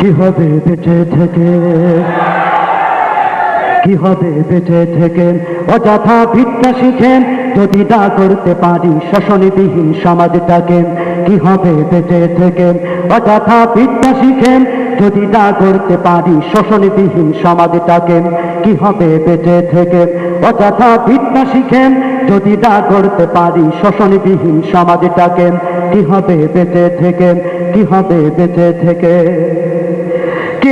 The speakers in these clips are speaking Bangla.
কি হবে বেঁচে থেকে? কি হবে বেঁচে থেকে? অযথা বিদ্যা শিখেন, যদি না করতে পারি শোষণবিহীন সমাজটাকে। কি হবে বেঁচে থেকে? অযথা বিদ্যা শিখেন, যদি না করতে পারি শোষণবিহীন সমাজটাকে। কি হবে বেঁচে থেকে? অযথা বিদ্যা শিখেন, যদি না করতে পারি শোষণবিহীন সমাজটাকে। কি হবে বেঁচে থেকে? কি হবে বেঁচে থেকে?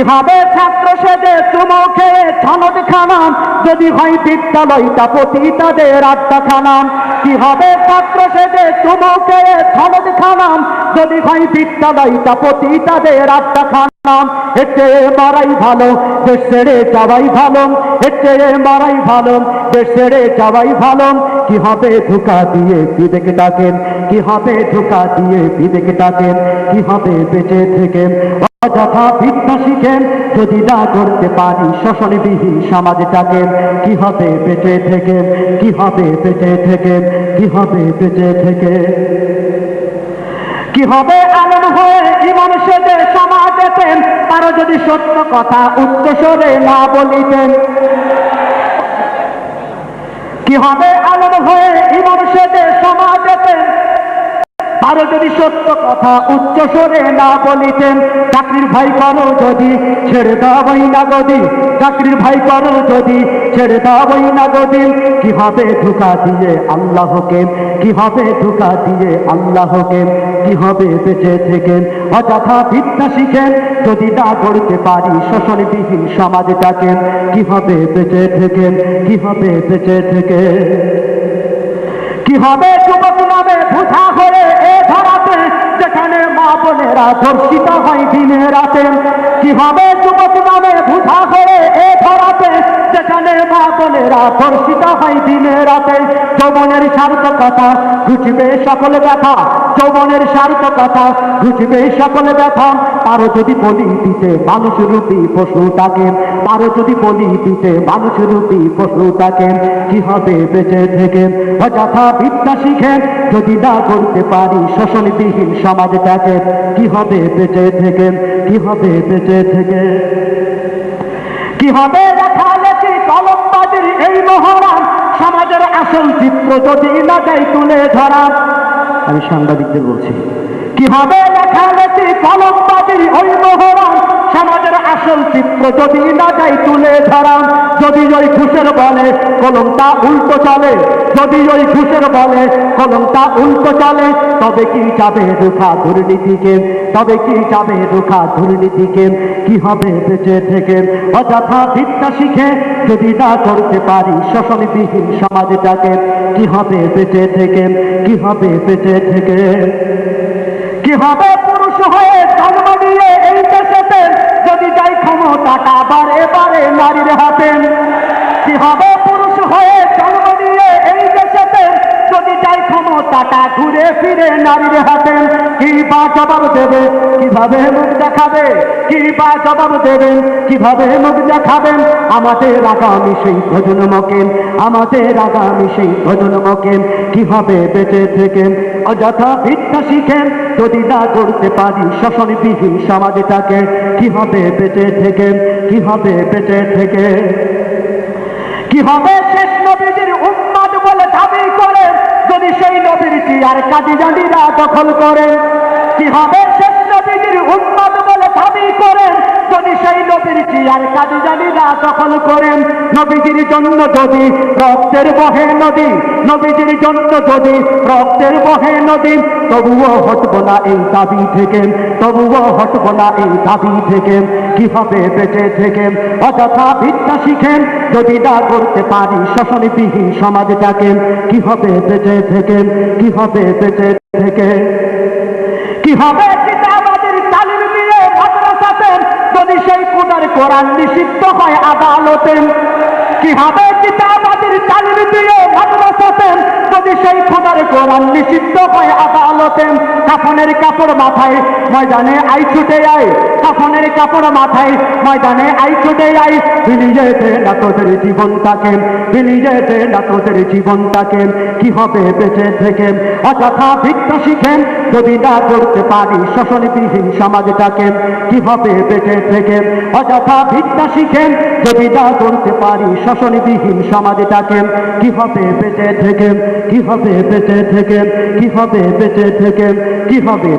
হবে ছাত্র সেজে চুমো খেয়ে ছনদ খানাম যদি হয় বিদ্যালয়টা প্রতি তাদের আড্ডা খানাম কি হবে ছাত্র সেজে চুমো খেয়ে ছনদ খানাম যদি হয় বিদ্যালয়টা প্রতি তাদের আড্ডা খানাম এতে মারাই ভালো ছেড়ে যাওয়াই ভালো, এতে মারাই ভালো যাওয়াই ভালো। কি হবে ধোকা দিয়ে বিবেক ডাকেন? কি হবে ধোকা দিয়ে বিবেক ডাকেন? কি হবে বেঁচে থেকে অযথা বিদ্যা যদি না করতে পারি, শোষণবিহীন কি হবে বেঁচে থেকে? কি হবে বেঁচে থেকে? কি হবে বেঁচে থেকে? কি হবে আনন্দ হয়ে ইমান সেজে সমাজেতেন তারা যদি সত্য কথা উচ্চস্বরে না বলিতেন। কি হবে আনন্দ হয়ে ইমান সেজে সমাজেতেন আরও যদি সত্য কথা উচ্চ স্বরে না বলিতেন, চাকরির ভাই করো যদি ছেড়ে দাওয়াই না গদি চাকরির ভাই করো যদি ছেড়ে দাওয়াই না গদি কি হবে ধোকা দিয়ে আল্লাহকে কি হবে ধোকা দিয়ে আল্লাহকে কি হবে বেঁচে থেকে অযথা বিদ্যা শিখেন, যদি না করতে পারি শোষণবিহীন সমাজটাকে কি হবে বেঁচে থেকে কি হবে বেঁচে থেকে কি হবে যুবক নামে বুঝা হয়ে বোনেরা ধর্ষিত হয় দিনে রাতে। কীভাবে যুবক নামে বুঝা করে এ ধরাতে যেখানে মা হয় দিনে রাতে, যৌবনের সার্থকতা ঘুচবে সকল ব্যথা। যৌবনের সার্থকতা ঘুচবে সকল ব্যথা। তারও যদি বলি দিতে মানুষ তারও যদি বলি দিতে মানুষ কি হবে বেঁচে থেকে? অযথা বিদ্যা শিখেন যদি না করতে পারি শোষণবিহীন সমাজটাকে কি হবে বেঁচে থেকে? কি হবে বেঁচে থেকে? কি হবে এই মহরান সমাজের আসল চিত্র যদি এলাকায় তুলে ধরা, আমি সাংবাদিকদের বলছি, কীভাবে লেখালেখি কলমবাদী ওই মহরান সমাজের আসল চিত্র যদি না যাই তুলে ধরা, যদি ওই ঘুষের বলে কলমটা উল্টো চলে, যদি ওই ঘুষের বলে কলমটা উল্টো চলে, তবে কি যাবে রুখা দুর্নীতিকে? তবে কি যাবে রুখা দুর্নীতিকে? কি হবে বেঁচে থেকে? অযথা বিদ্যা শিখে যদি না করতে পারি শোষণবিহীন সমাজটাকে, কি হবে বেঁচে থেকে? কি হবে বেঁচে থেকে? কি হবে পুরুষ হয়ে জন্ম নিয়ে এই দেশেতে ফিরে নারীর হাতে, কি বা জবাব দেবে? কীভাবে মুখ দেখাবে? কি বা জবাব দেবেন কীভাবে মুখ দেখাবেন আমাদের আগামী সেই প্রজন্মকে আমাদের আগামী সেই প্রজন্মকে কীভাবে বেঁচে থেকে অযথা বিদ্যা শিখেন, যদি না করতে পারি শোষণবিহীন সমাজটাকে কি হবে বেঁচে থেকে কি হবে বেঁচে থেকে কি হবে শেষ নবীজির উম্মাদ বলে দাবি করে যদি সেই নদীর কি আর কাজী জানিরা দখল করেন কি হবে? শেষ নদীর উম্মাদ বলে দাবি করেন যদি নবীর চেয়ার কাজী দখল করেন। নবীজির জন্য যদি রক্তের বহে নদী, নবীজির জন্য যদি রক্তের বহে নদী, তবুও হটব না এই দাবি থেকে, তবুও হটব না এই দাবি থেকে। কীভাবে বেঁচে থেকে? অযথা বিদ্যা শিখেন, যদি না করতে পারি শোষণবিহীন সমাজটাকে কি হবে বেঁচে থেকে? কি হবে বেঁচে থেকে? কি হবে সেই কোটার কোরআন নিষিদ্ধ হয় আদালতে। কীভাবে কিতাবাদের চালিয়ে দিয়ে মাদ্রাসাতে যদি সেই খোদার কোরআন নিষিদ্ধ হয় আদালতে? কাফনের কাপড় মাথায় ময়দানে আই ছুটে আয়। কাফনের কাপড় মাথায় ময়দানে আই ছুটে আই। বিলিয়ে দে না তোদের জীবনটাকে বিলিয়ে দে না তোদের জীবনটাকে, কি হবে বেঁচে থেকে? অযথা ভিক্ষা শিখেন, যদি না করতে পারি শোষণবিহীন সমাজটাকে, কি হবে বেঁচে থেকে? অযথা ভিক্ষা শিখেন, যদি না করতে পারি শোষণবিহীন সমাজটাকে, কি হবে বেঁচে থেকে? কি হবে বেঁচে থেকে? কি হবে বেঁচে থেকে? কি হবে